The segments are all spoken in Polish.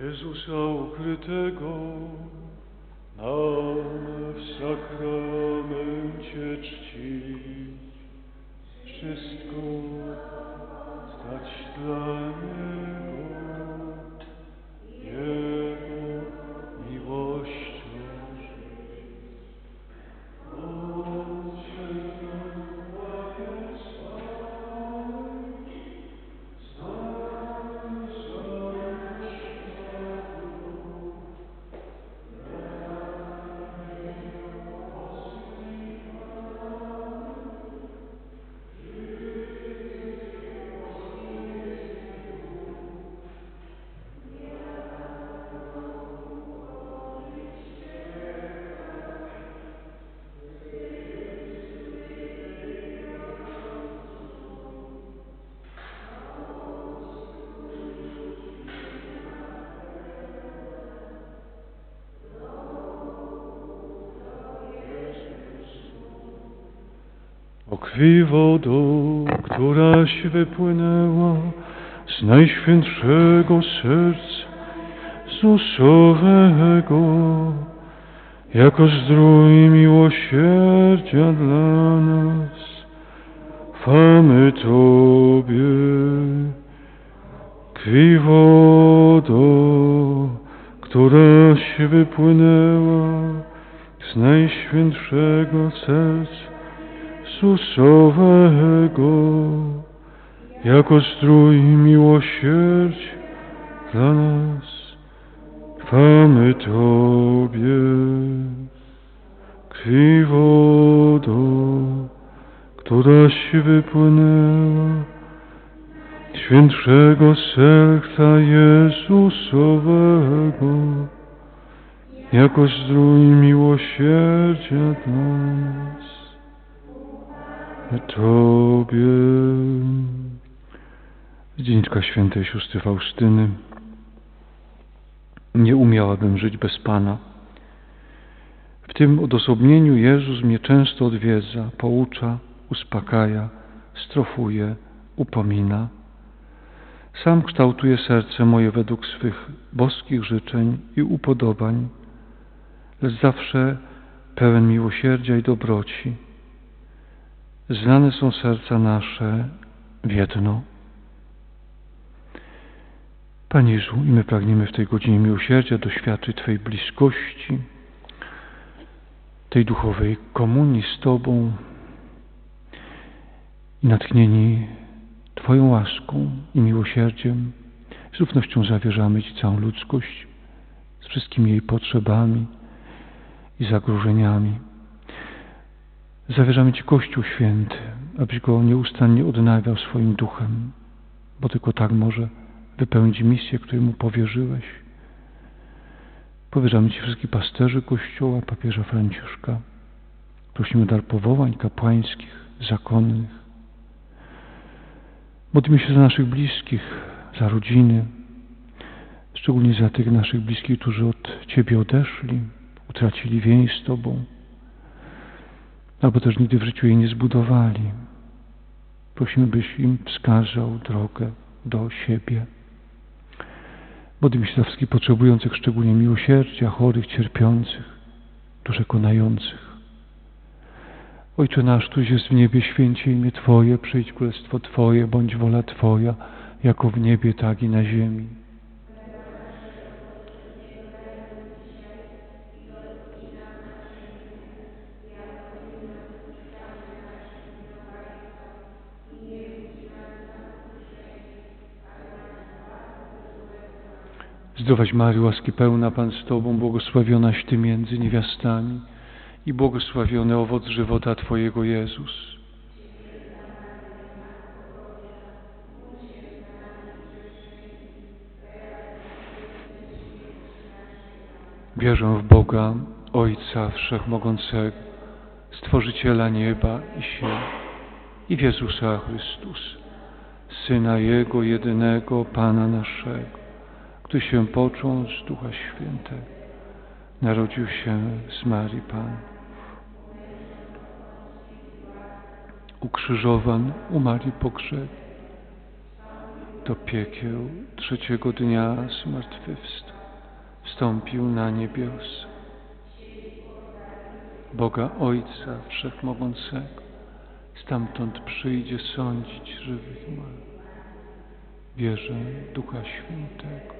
Jezusa ukrytego nam w sakramencie czcić. Wszystko stać dla Niego, krwi wodą, któraś wypłynęła z najświętszego serca Jezusowego, jako zdrój miłosierdzia dla nas, chwamy Tobie. Krwi wodą, któraś wypłynęła z najświętszego serca Jezusowego, jako strój miłosierdzia dla nas, chwamy Tobie. Krwi wodą, któraś wypłynęła z świętszego serca Jezusowego, jako zdrój miłosierdzia dla nas. Tobie. Z świętej siostry Faustyny. Nie umiałabym żyć bez Pana. W tym odosobnieniu Jezus mnie często odwiedza, poucza, uspokaja, strofuje, upomina. Sam kształtuje serce moje według swych boskich życzeń i upodobań, lecz zawsze pełen miłosierdzia i dobroci. Znane są serca nasze w jedno. Panie Jezu, i my pragniemy w tej godzinie miłosierdzia doświadczyć Twojej bliskości, tej duchowej komunii z Tobą i natchnieni Twoją łaską i miłosierdziem z ufnością zawierzamy Ci całą ludzkość z wszystkimi jej potrzebami i zagrożeniami. Zawierzamy Ci Kościół Święty, abyś go nieustannie odnawiał swoim duchem, bo tylko tak może wypełnić misję, którą mu powierzyłeś. Powierzamy Ci wszystkich pasterzy Kościoła, papieża Franciszka. Prosimy dar powołań kapłańskich, zakonnych. Modlimy się za naszych bliskich, za rodziny, szczególnie za tych naszych bliskich, którzy od Ciebie odeszli, utracili więź z Tobą albo też nigdy w życiu jej nie zbudowali. Prosimy, byś im wskazał drogę do siebie. Modlimy się wszystkich potrzebujących, szczególnie miłosierdzia, chorych, cierpiących, duże konających. Ojcze nasz, któryś jest w niebie, święcie imię Twoje, przyjdź królestwo Twoje, bądź wola Twoja, jako w niebie, tak i na ziemi. Zdrowaś Maryjo, łaski pełna Pan z Tobą, błogosławionaś Ty między niewiastami i błogosławiony owoc żywota Twojego Jezus. Wierzę w Boga, Ojca Wszechmogącego, Stworzyciela nieba i ziemi i w Jezusa Chrystusa, Syna Jego jedynego, Pana naszego, który się począł z Ducha Świętego, narodził się z Marii Pan. Ukrzyżowan, umarł i pogrzeb, do piekieł trzeciego dnia zmartwychwstał. wstąpił na niebios. Boga Ojca Wszechmogącego, stamtąd przyjdzie sądzić żywych i martwych. Wierzę Ducha Świętego.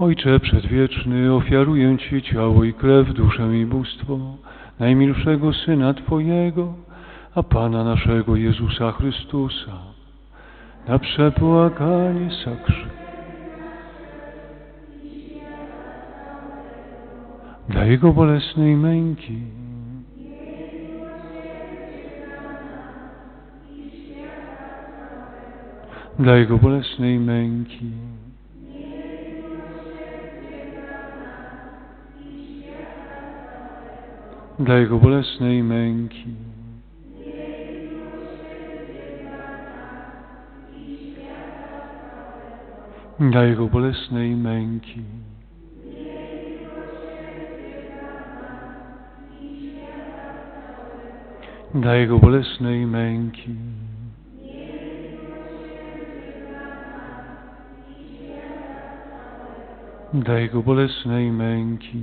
Ojcze Przedwieczny, ofiaruję Ci ciało i krew, duszę i bóstwo najmilszego Syna Twojego, a Pana naszego Jezusa Chrystusa, na przepłakanie sakrzy. Dla Jego bolesnej męki. Dla Jego bolesnej męki. Dla Jego bolesnej męki. Dla Jego bolesnej męki. Dla Jego bolesnej męki. Dla Jego bolesnej męki.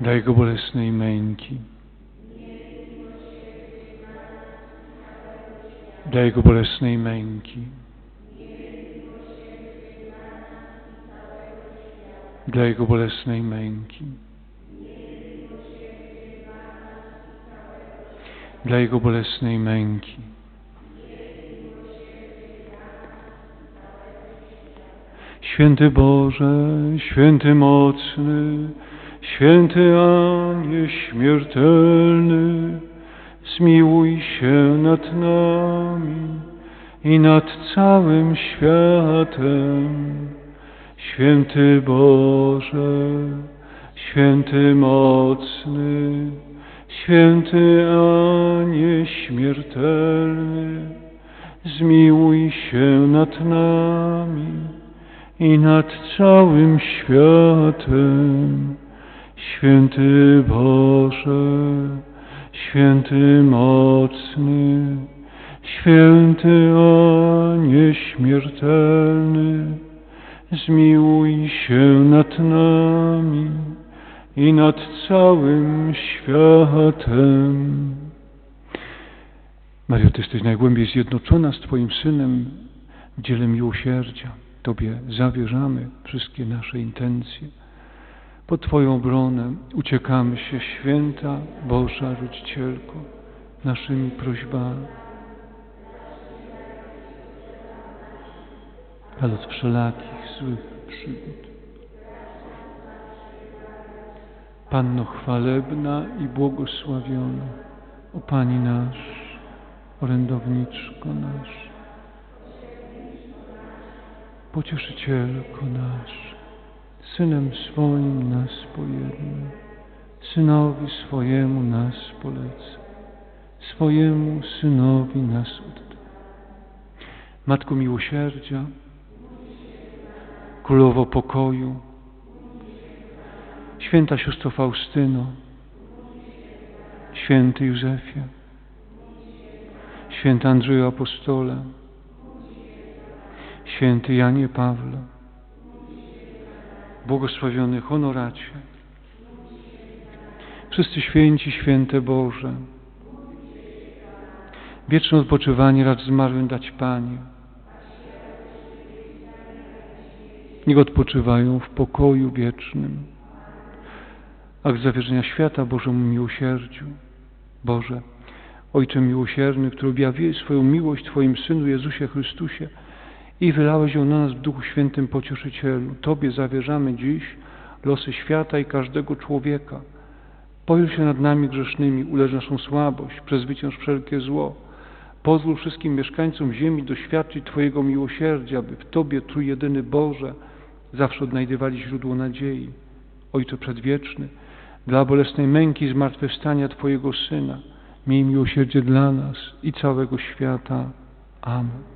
Dla Jego bolesnej męki. Dla Jego bolesnej męki. Dla Jego bolesnej męki. Dla Jego bolesnej męki. Święty Boże, święty mocny, święty Anie śmiertelny, zmiłuj się nad nami i nad całym światem. Święty Boże, święty mocny, święty Anie śmiertelny, zmiłuj się nad nami i nad całym światem. Święty Boże, święty mocny, święty a nieśmiertelny, zmiłuj się nad nami i nad całym światem. Mario, Ty jesteś najgłębiej zjednoczona z Twoim Synem w dziele miłosierdzia. Tobie zawierzamy wszystkie nasze intencje. Pod Twoją obronę uciekamy się, święta Boża Rodzicielko, naszymi prośbami. Ale od wszelakich złych przygód. Panno chwalebna i błogosławiona, o Pani nasz, orędowniczko nasz, Pocieszycielko nasz, Synem swoim nas pojednaj, Synowi swojemu nas polecę, swojemu Synowi nas oddaj. Matko miłosierdzia, Królowo pokoju, Święta siostro Faustyno, Święty Józefie, Święty Andrzeju Apostole, Święty Janie Pawle, błogosławiony honoracie, wszyscy święci, święte Boże, wieczne odpoczywanie racz zmarłym dać Panie. Niech odpoczywają w pokoju wiecznym. Akt zawierzenia świata Bożemu miłosierdziu. Boże, Ojcze miłosierny, który objawiłeś swoją miłość Twoim Synu Jezusie Chrystusie, i wylałeś ją na nas w Duchu Świętym Pocieszycielu. Tobie zawierzamy dziś losy świata i każdego człowieka. Pojrzyj się nad nami grzesznymi, ulecz naszą słabość, przezwycięż wszelkie zło. Pozwól wszystkim mieszkańcom ziemi doświadczyć Twojego miłosierdzia, by w Tobie, Trójjedyny Boże, zawsze odnajdywali źródło nadziei. Ojcze Przedwieczny, dla bolesnej męki zmartwychwstania Twojego Syna, Miej miłosierdzie dla nas i całego świata. Amen.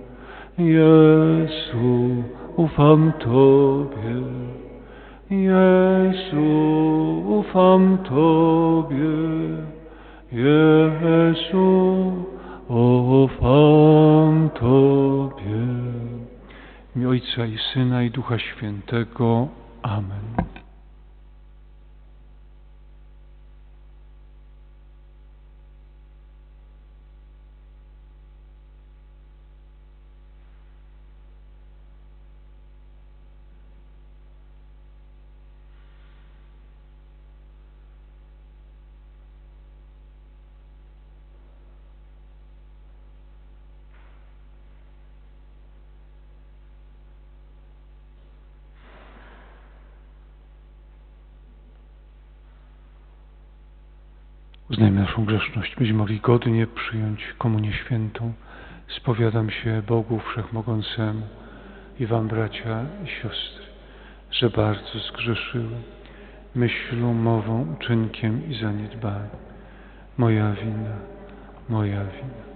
Jezu, ufam Tobie. Jezu, ufam Tobie. Jezu, ufam Tobie. Imię Ojca i Syna i Ducha Świętego. Amen. Uznajmy naszą grzeszność, byśmy mogli godnie przyjąć Komunię Świętą. Spowiadam się Bogu Wszechmogącemu i Wam, bracia i siostry, że bardzo zgrzeszyłem myślą, mową, uczynkiem i zaniedbaniem. Moja wina, moja wina.